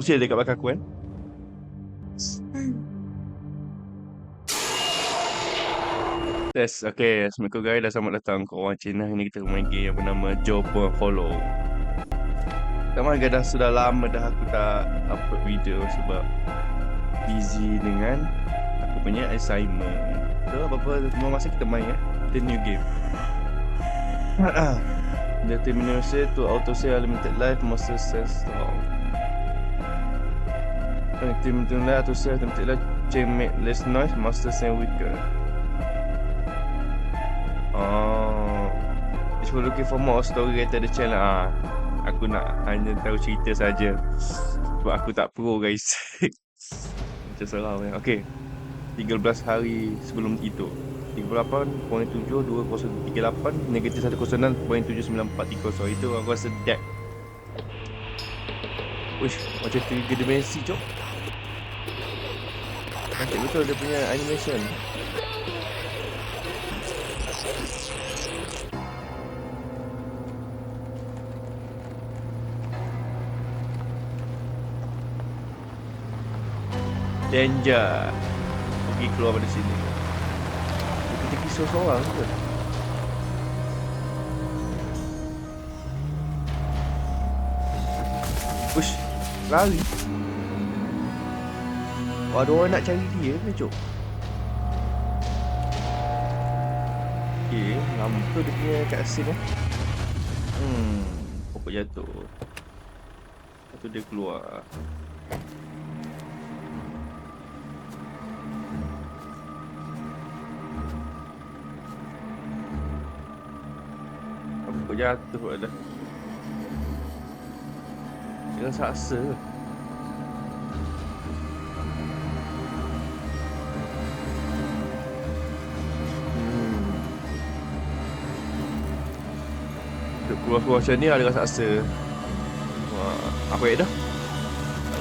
Ada dekat belakang aku kan? Yes, okay. Assalamualaikum guys dan selamat datang ke orang Cina. Ini kita main game yang bernama Joe Follow. Sama guys dah sudah lama dah aku tak upload video sebab busy dengan aku punya assignment. So, apa-apa semua masa kita main ya. Kita new game. Determination to auto save limited life monster sense. Determination life auto save limited life chain make less noise monster sense weaker. Oh. If you're looking for more story related the channel ah. Aku nak hanya tahu cerita saja. Sebab aku tak pro guys. Macam seram ya. Okey. 13 hari sebelum itu. 38.7 2038 negatif 106.7943 so itu aku rasa dead Uish, macam tiga dimensi cok Cantik betul dia punya animation. Danger. Pergi keluar dari sini. Kita kisah seorang ke? Ush Lari Oh, ada orang nak cari dia ke cok Okay Lama tu dia punya kat scene eh Hmm Pokok jatuh. Lepas tu dia keluar. Pokok jatuh ada Jangan saksa keluar-keluar macam ni ada rasa saksa Wah, apa yang dah?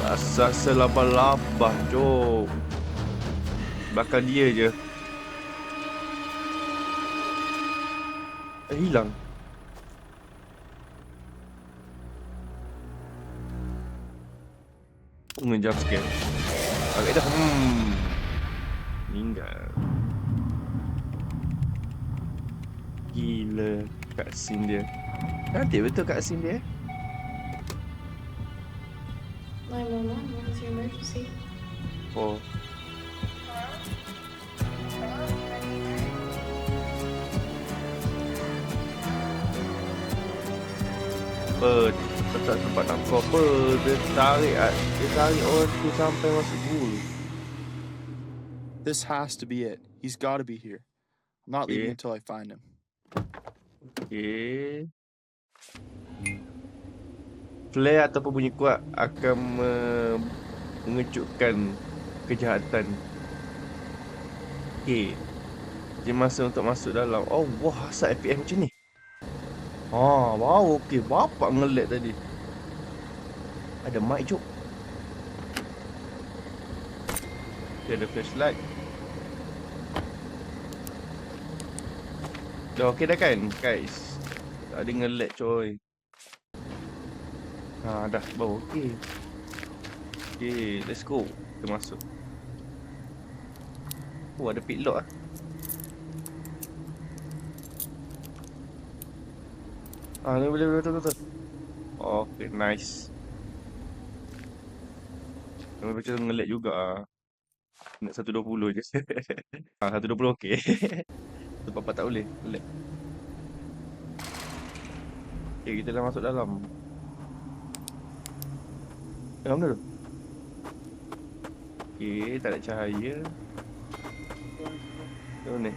Rasa saksa labah-labah, jom. Bakal dia je. Eh, hilang. Nge-jump scare Okay dah Hmm. Meninggal. Gila. Cutscene dia Cantik betul cutscene dia eh? 911, what is your emergency? Oh Apa Dia tak sempat nak kau apa Dia tarik Dia tarik orang tu sampai masuk pool This has to be it. He's got to be here. I'm not leaving Yeah. until I find him. Okay Flare ataupun bunyi kuat akan me- mengejutkan kejahatan. Okay. Dia masa untuk masuk dalam. Oh, wah, asal FPS macam ni. Ah, wow, okey. Bapak ngelag tadi. Ada mic jok. Okay, ada flashlight. Dah okey dah kan, guys? Tak ada ngelag coy. Ha, dah baru okey. Okay, let's go. Kita masuk. Oh, ada picklock ah. Ah, ni boleh boleh betul betul. Okay, nice. Tapi macam ngelag juga ah. Nak 120 je. ah, 120 okey. Tu papa tak boleh. Lag. Okay, kita dah masuk dalam. Dalam mana tu? Okay, tak ada cahaya. Macam mana?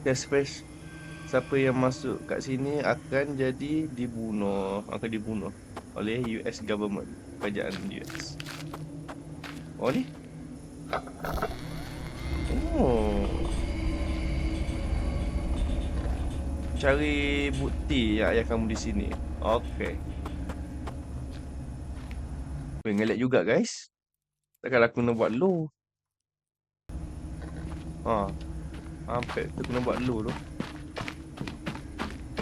Test space. Siapa yang masuk kat sini akan jadi dibunuh. Akan dibunuh oleh US government. Kerajaan US. Oh ni? Oh. Cari bukti yang ayah kamu di sini. Okey. Weh, ngelag juga guys. Takkan aku nak buat low. Ha. Sampai tu kena buat low tu.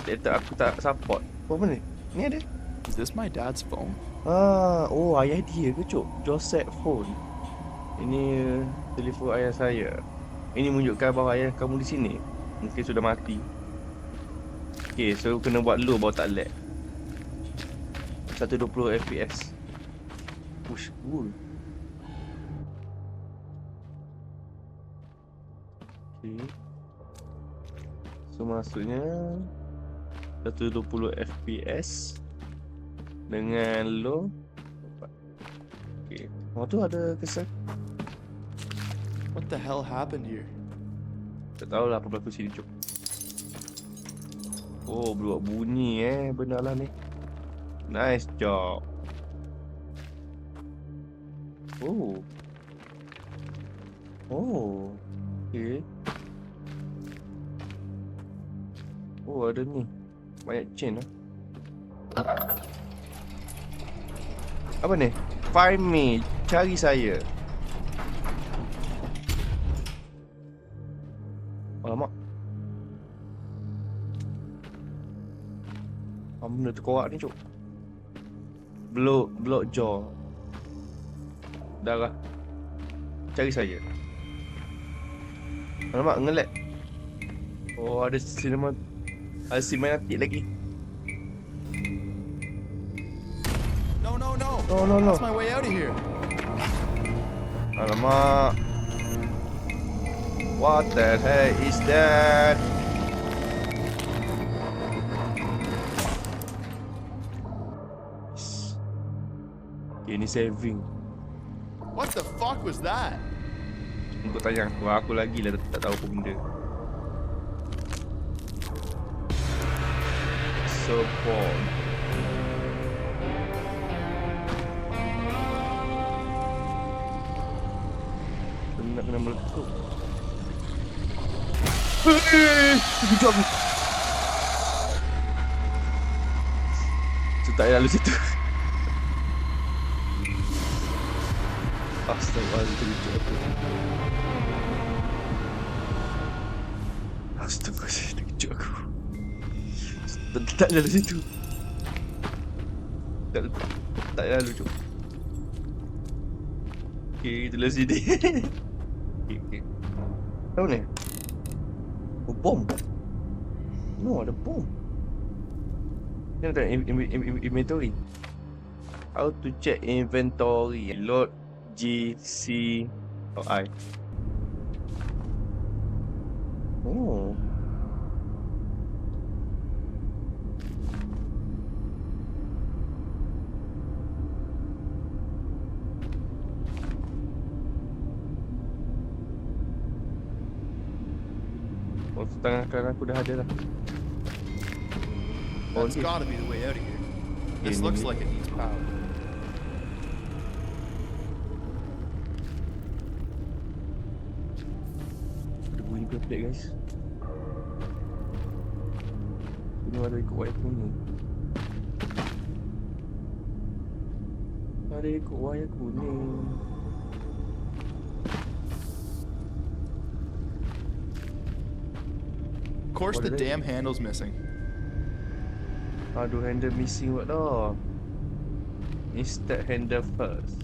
Data aku tak support. Apa ni? Ni ada. Is this my dad's phone? Ah, oh ayah dia ke cuk? Joseph phone. Ini uh, telefon ayah saya. Ini menunjukkan bahawa ayah kamu di sini. Mungkin sudah mati. Okay, so kena buat low baru tak lag. 120 FPS. Push, cool. Okay. So maksudnya 120 FPS dengan low Okay. Oh tu ada kesan. What the hell happened here? Tak tahulah apa berlaku sini cuk. Oh, buat bunyi eh benda lah ni. Nice job. Oh. Oh. Okay. Oh, ada ni. Banyak chain lah. Apa ni? Find me. Cari saya. Terkorak ni cuk? Blok, blok jaw. Darah. Cari saya. Alamak, ngelag. Oh, ada cinema. Ada cinematic lagi. No, no, no. No, no, no. That's my way out of here. Alamak. What the heck is that? Saving. What the fuck was that? Untuk tanya aku, aku lagi lah tak, tahu apa benda. Support. Kena kena meletup. Hei, kejap aku. Tu tak payah lalu situ. Astaghfirullahaladzim, kejap aku. Astaghfirullahaladzim, kejap aku. Tak, tak lalu situ. Tak, tak cuk. Okay, kita lalu sini. okay. Apa ni? Oh, bom. No, ada bom. Ni ada in, in, in, in, inventory. How to check inventory? Load G C O I. Hmm. Oh. Oh, tangan kanan aku dah ada lah. Oh, That's ni. gotta be the way out of here. This looks like it needs power. Guys. Ini ada ikut wayar kuning. Ada ikut wayar kuning. Of course, What the is it? damn handle's missing. Aduh handle missing what dah. Instant handle first.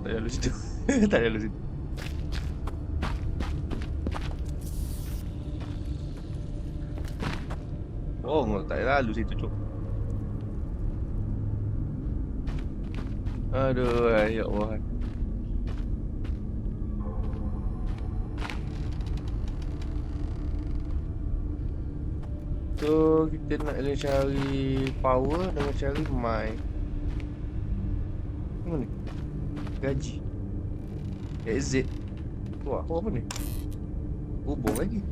Tak payah lalu situ. tak payah lalu situ. Oh, tak payah lalu situ cuk. Aduh, ya Allah. So kita nak cari power dengan cari mine. Apa ni? Gaji. Exit. Wah, apa ni? Hubung lagi.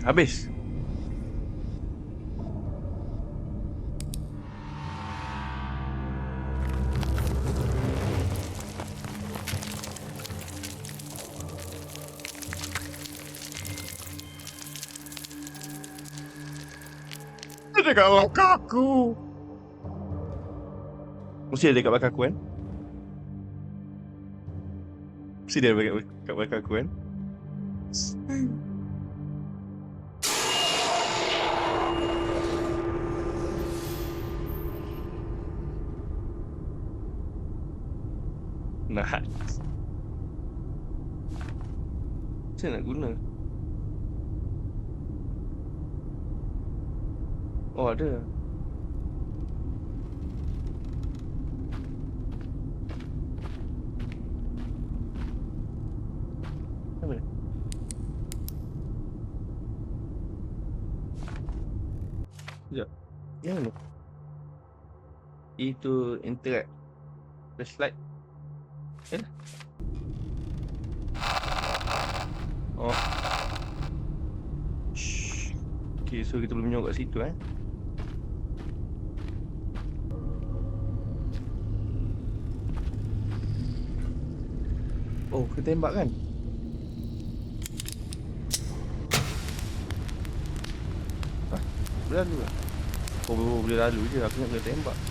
Habis. Dekat belakang aku. Mesti dia dekat belakang aku kan? Mesti dia dekat, dekat belakang aku kan? Macam mana nak guna? Oh ada. Ni? Sekejap. Yang mana? Itu interact. Flashlight. Eh? Oh. Shh. Okay, so kita boleh menyorok kat situ eh. Oh, kita tembak kan? Boleh lalu lah? Oh, boleh lalu je. Aku nak kena tembak.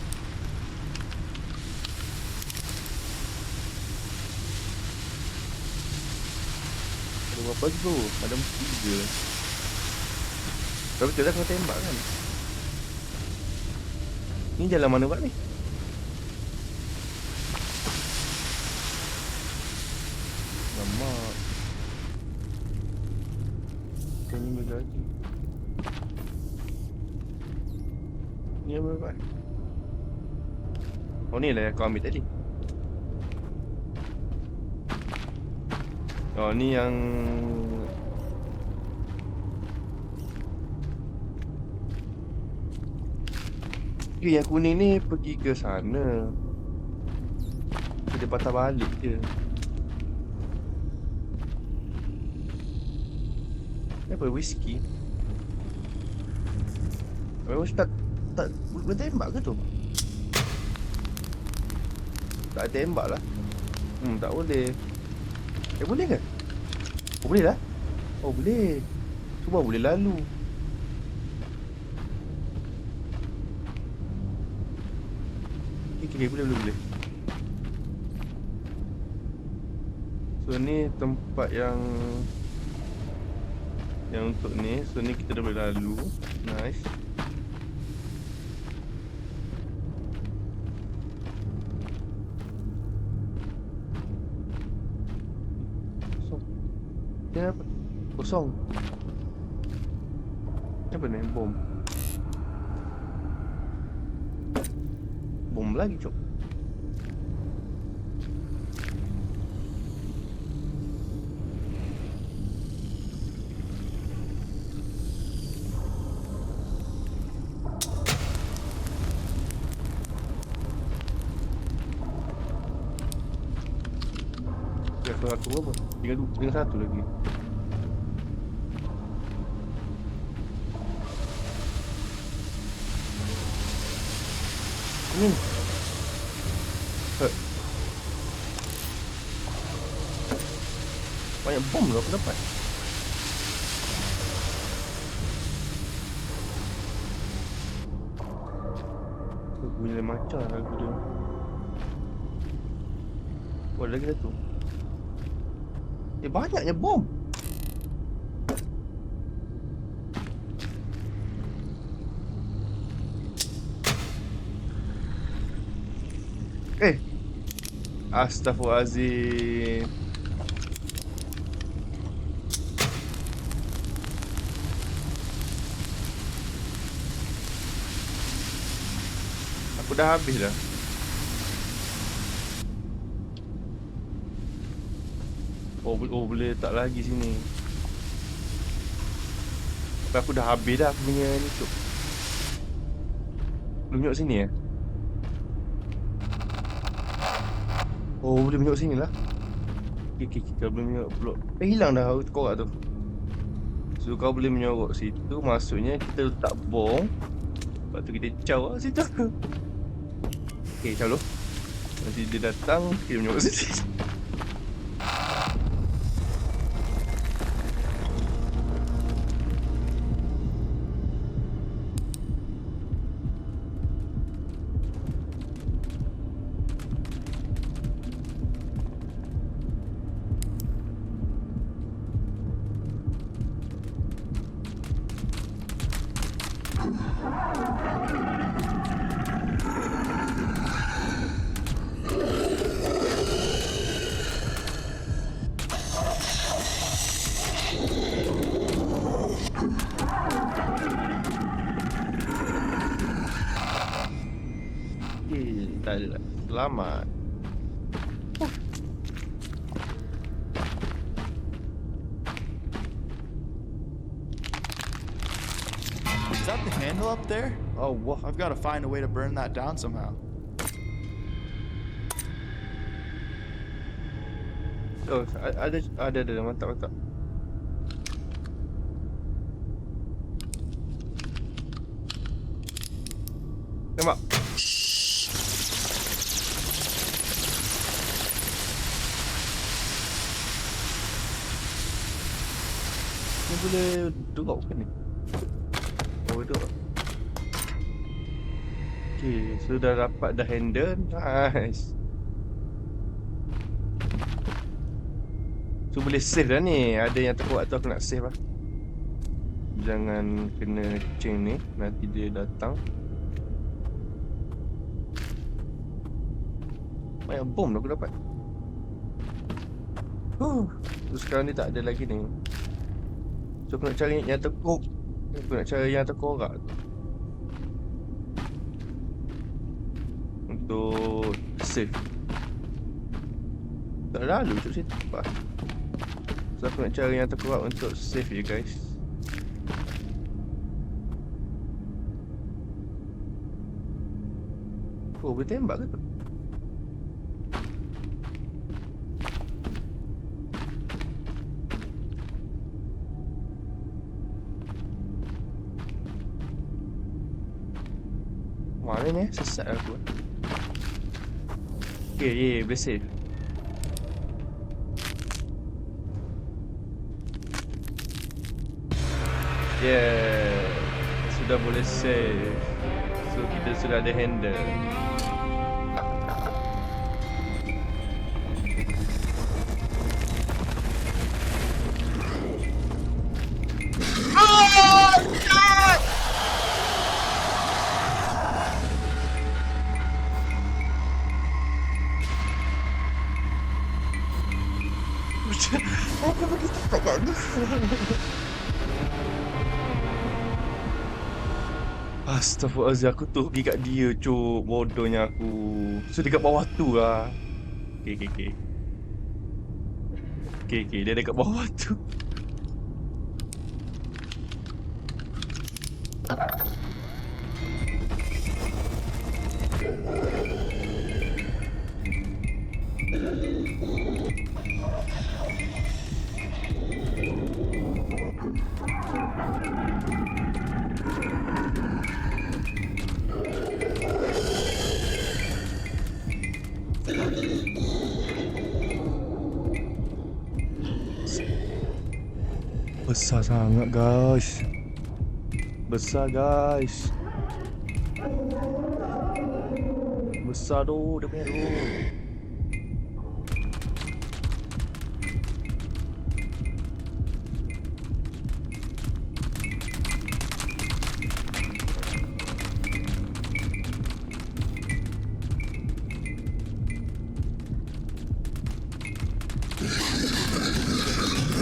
Berapa lagi bro? Ada tiga. Tapi kita dah kena tembak kan? Ni jalan mana buat ni? Lama. Ini benda lagi. Ni apa buat? Oh ni lah yang kau ambil tadi. Oh ni yang Okay, yang kuning ni pergi ke sana. Dia patah balik je. Ni apa whisky? Oh, tak tak boleh tembak ke tu? Tak tembak lah. Hmm, tak boleh. Eh boleh ke? Oh boleh lah. Oh boleh. Cuba boleh lalu. Okay, boleh boleh boleh. So ni tempat yang yang untuk ni. So ni kita dah boleh lalu. Nice. Ni apa? Kosong. Apa ni? Bom. Bom lagi, cok. Keluar aku apa? Tinggal dua, tinggal satu lagi. Ni. Eh. Banyak bom lah aku dapat. Lain macam lagu dia. Oh, ada lagi satu. Eh, banyaknya bom. Eh. Astaghfirullahalazim. Aku dah habis dah. Oh, bo- oh boleh letak lagi sini. Tapi aku dah habis dah aku punya ni tu. Tengok sini eh? Oh boleh tengok sini lah. Okay, okay. Kalau belum tengok blok. Eh hilang dah korak tu. So kau boleh menyorok situ Maksudnya kita letak bom Lepas tu kita caw lah situ Okay caw dulu Nanti dia datang Kita menyorok situ Tak ada lah. Selamat. Is that the handle up there? Oh, wah. I've got to find a way to burn that down somehow. Oh, ada ada ada mantap mantap. Boleh drop ke ni? Oh, drop. Okay, sudah dapat dah handle. Nice. So boleh save dah ni Ada yang terkuat tu aku nak save lah Jangan kena chain ni Nanti dia datang Banyak bom dah aku dapat huh. So sekarang ni tak ada lagi ni So aku nak cari yang terkuk Aku nak cari yang terkorak tu Untuk save Tak lalu untuk situ Pak. So aku nak cari yang terkuat untuk save je guys. Oh boleh tembak ke tu? Sesat aku. Okay, yeah, boleh save Yeah, sudah boleh save. So kita sudah ada handle. Astaghfirullahaladzim aku tu pergi kat dia cuk. Bodohnya aku. So dekat bawah tu lah. Okay okay okay. Okay okay dia dekat bawah tu Besar sangat guys. Besar guys. Besar tu dia punya tu.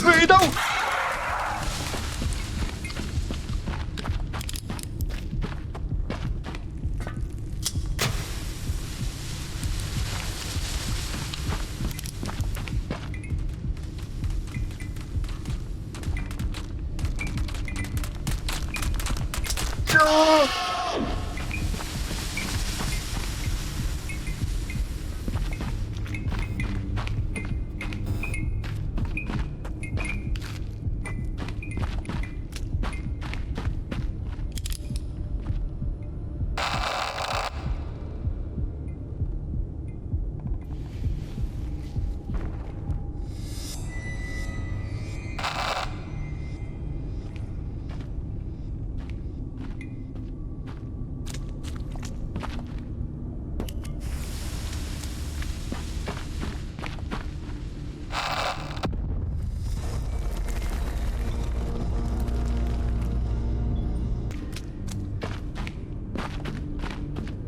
Weh,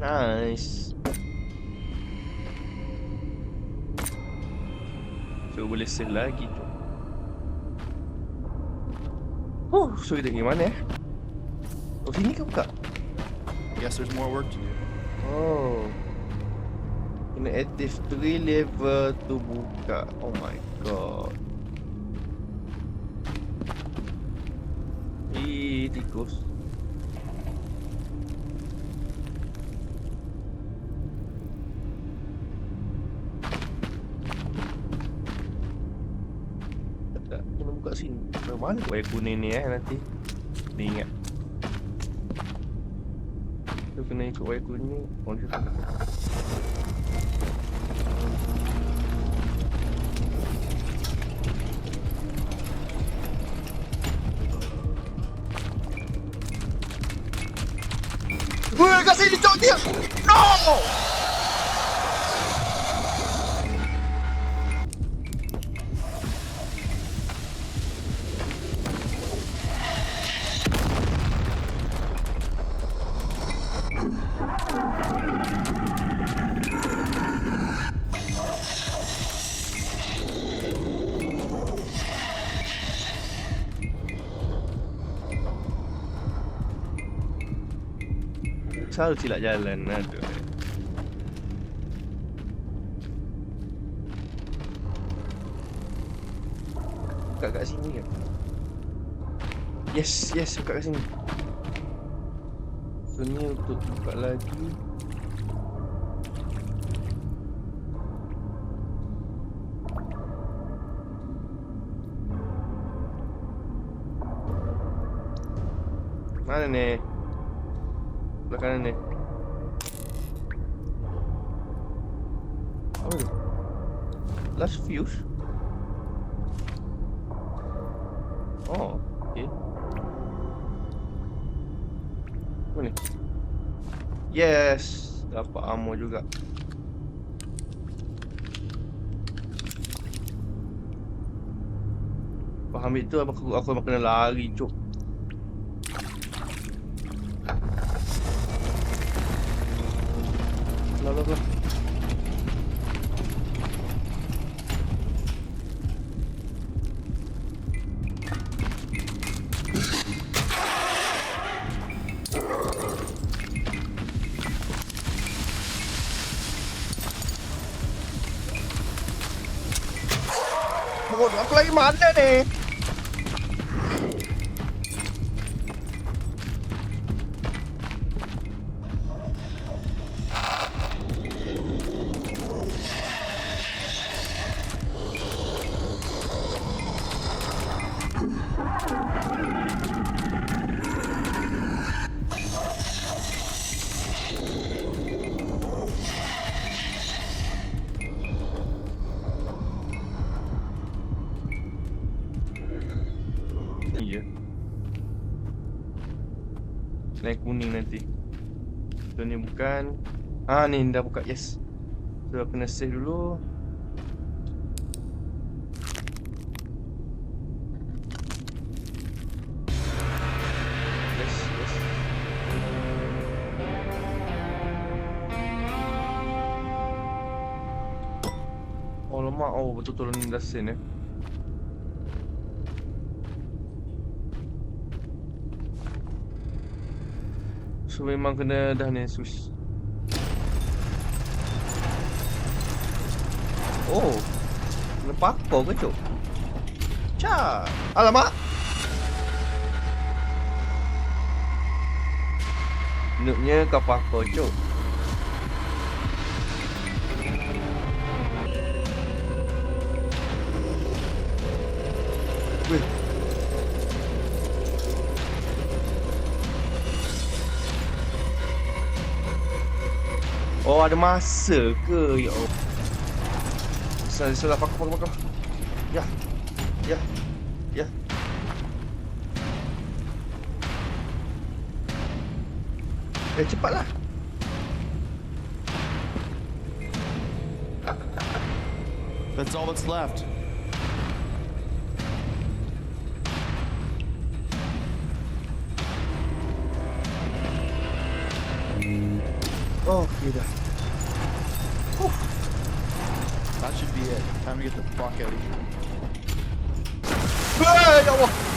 Nice. Je vais vous laisser là, Guido. Oh, je suis de Guimané. Eu vim. Ke buka? Guess there's more work to do. Oh. Kena active 3 level tu buka. Oh my god. Ih, tikus. Tak, kena buka sini. Dari mana wayar kuning ni eh nanti? Dia ingat. Tu kena ikut wayar kuning. Oh, dia tak. Weh, kat sini cok Selalu silap jalan. Aduh. Buka kat sini kan Yes, yes, buka kat sini. So ni untuk buka lagi. Mana ni? Kanan ni. Apa ni? Last fuse? Oh, okay. Apa ni? Yes! Dapat ammo juga. Faham itu aku aku kena lari cuk. Lah lah lah. Bodoh, aku lagi mana ni? Iya. Naik kuning nanti. So ni bukan. Ah ni dah buka. Yes. So aku kena save dulu. Oh. Oh betul-betul ni dah eh. So memang kena dah ni switch. Oh. Kena pakor ke cok? Ca. Alamak. Noobnya kau pakor cok. Oh ada masa ke ya Allah. Salah salah pakar pakar pakar. Ya. Ya. Ya. Eh cepatlah. That's all that's left. Oh, dah. That should be it. Time to get the fuck out of here. Hei,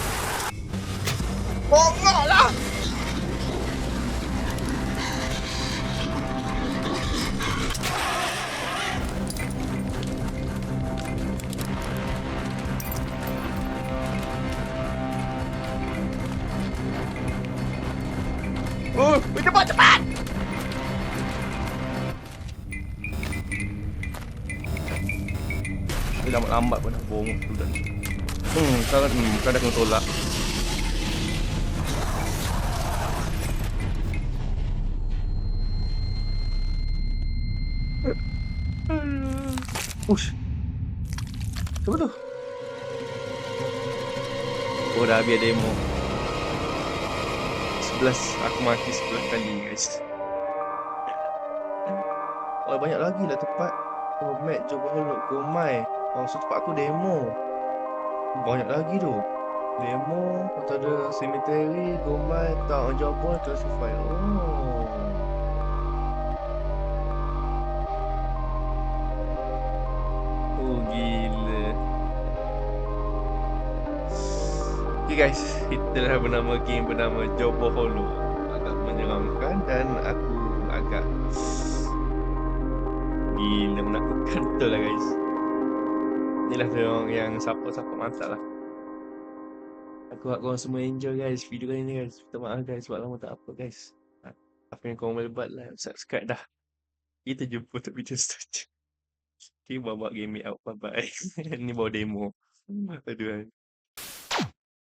dah habis demo. 11. Aku mati 11 kali, guys. Oh, banyak lagi lah tempat. Oh, Mac, Joe Hollow, Gomai. Oh, so tempat aku demo. Banyak lagi tu. Demo, tu ada cemetery, Gomai, tak Jawabon, classify. Oh. Oh, Okay guys, kita dah bernama game bernama Jobo Hollow. Agak menyeramkan dan aku agak gila menakutkan betul lah guys. Inilah yang, yang support-support mantap lah. Aku harap korang semua enjoy guys video kali ni guys. Minta maaf guys sebab lama tak upload guys. Apa yang korang boleh buat lah subscribe dah. Kita jumpa untuk video seterusnya. Okay, buat-buat game out. Bye-bye. ni bawa demo. Aduh.